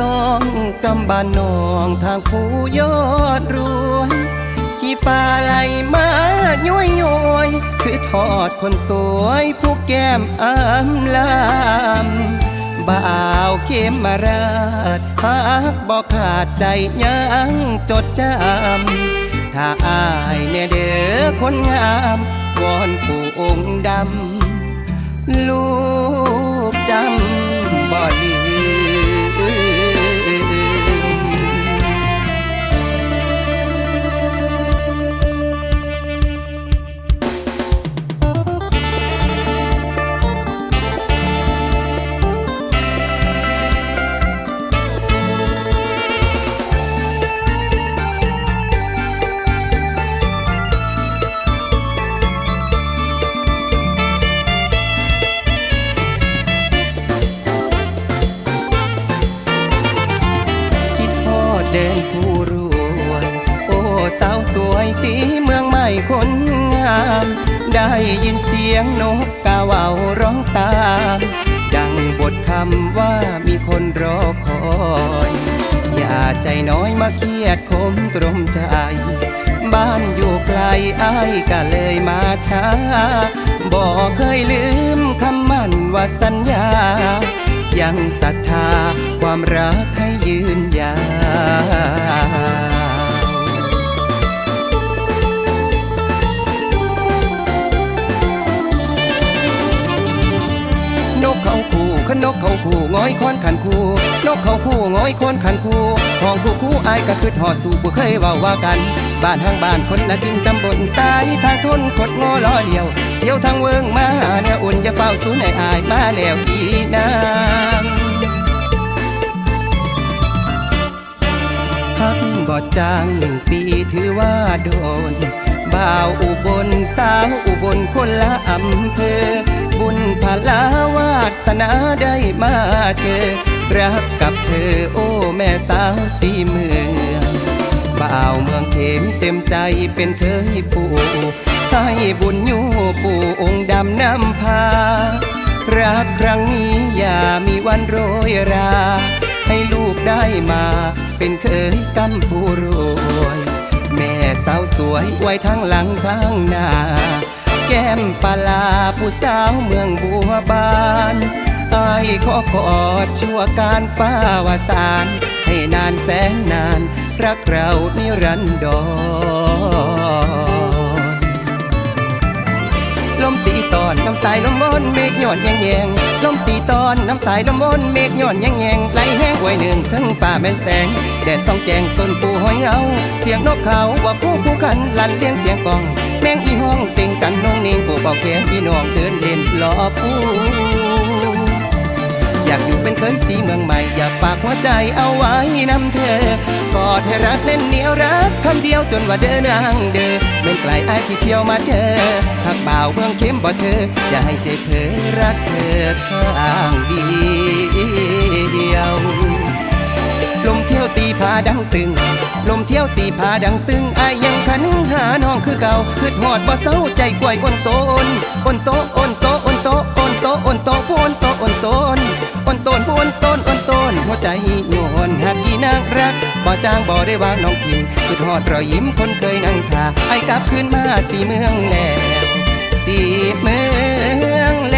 ต้องกำบานนองทางผู้ยอดรวยขี่ฟ้าไหลมาย้อยย้อยคือทอดคนสวยผู้แก้มอ้ำลำบ่าวเข้มมาราดพักบอกขาดใจยังจดจำถ้าอายแน่เด้อคนงามวอนผู้องค์ดำ ลูกจำบ่ลื ผู้รวย โอ้สาวสวยสีเมืองใหม่คนงาม ได้ยินเสียงนกกาว่าร้องตาม ดังบทคำว่ามีคนรอคอย อย่าใจน้อยมาเครียดคมตรมใจ บ้านอยู่ไกลอ้ายก็เลยมาช้า บอกเคยลืมคำมั่นว่าสัญญา ยังศรัทธาความรักให้ยืน ขนกเขาคู่ง้อยคอนขันคู่นกเขาคู่ง้อยคอนขันคู่ห้องคู่คู่อายก็คือหอดสู่บ่เคยเว้าว่ากัน บ้านทางบ้านคนละกินตำบลสายทางทุนคดงอล้อเลียวเที่ยวทางเวิงมาหาเนื้ออุ่นอย่าเฝ้าสูนให้อายมาแล้วอีนางพักบ่จางหนึ่งปีถือว่าโดนบ่าวอุบลสาวอุบลคนละอำเภอ บุญพลาวาสนาได้มาเจอ รักกับเธอโอ้แม่สาวสีเมืองบ่าวเมืองเขมเต็มใจเป็นเคยปู่ให้บุญยู่ปู่องค์ดำนำพา รักครั้งนี้อย่ามีวันโรยรา ให้ลูกได้มาเป็นเคยกำผู้รวย แม่สาวสวยไว้ทั้งหลังทั้งหน้า ก้มปลาผู้สาวเมืองบัวบานอายขอขอดชั่วการป้าวาสารให้นานแสนนาน รักเรานิรันดรลมตีตอนน้ำสายลมมนเมฆหย่อนแยงแยงลมตีตอนน้ำสายลมมนเมฆหย่อนแยงแยงไหลแห้งไวหนึ่งทั้งป่าแม่นแสงแดดส่องแจงสนปูหอยเงา เสียงนกเขาว่าคู่คู่กันลั่นเลี้ยงเสียงกอง แมงอีห้องเสียงกันน้องนิ่งผู้เป่าแขนพี่น้องเดินเล่นล้อผู้อยากอยู่เป็นเคยสีเมืองใหม่ อยากฝากหัวใจเอาไว้นำเธอกอดให้รักเล่นเหนียวรักคำเดียวจนว่าเดินนางเดินเมื่อไกลไอายสิเที่ยวมาเจอหักเบาเมืองเข้มบ่เธออย่าให้ใจเธอรักเธอข้างเดียว ลมเที่ยวตีผาดังตึง ลมเที่ยวตีผาดังตึงอายยังคันหาน้องคือเก่าคือหอดบ่เศร้าใจกล้วยอนโตนอนโตอนโตอนโตอนโตอนโตพูนโตอนโตนอนโตนพูนโตนอนโตนหัวใจโยนหักอีนางรักบ่จ้างบ่ได้วางน้องพิมคือหอดรอยยิ้มคนเคยนั่งทาไอ้กลับคืนมาสีเมืองแหลวสีเมืองแล